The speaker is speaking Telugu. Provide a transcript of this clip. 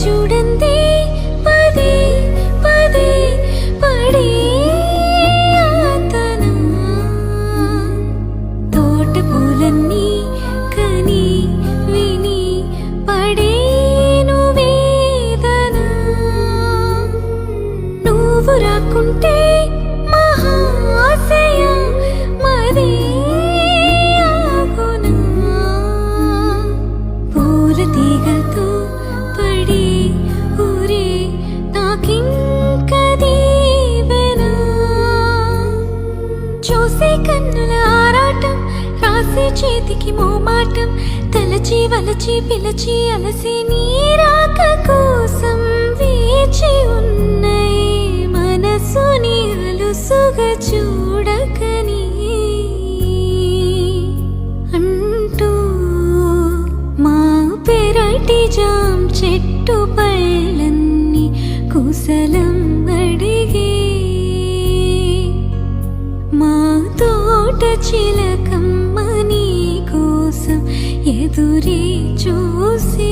చూడండి. పదే పదే పడే తోట పూలన్నీ కని విని పడేను వేదన. నువ్వు రాకుంటే చూసే కన్నుల ఆరాటం రాసే చేతికి మోమాటం తలచి వలచి పిలచి అలసి నీరాక తోట చిలకమ్మ నీ కోసం ఎదురే చూసే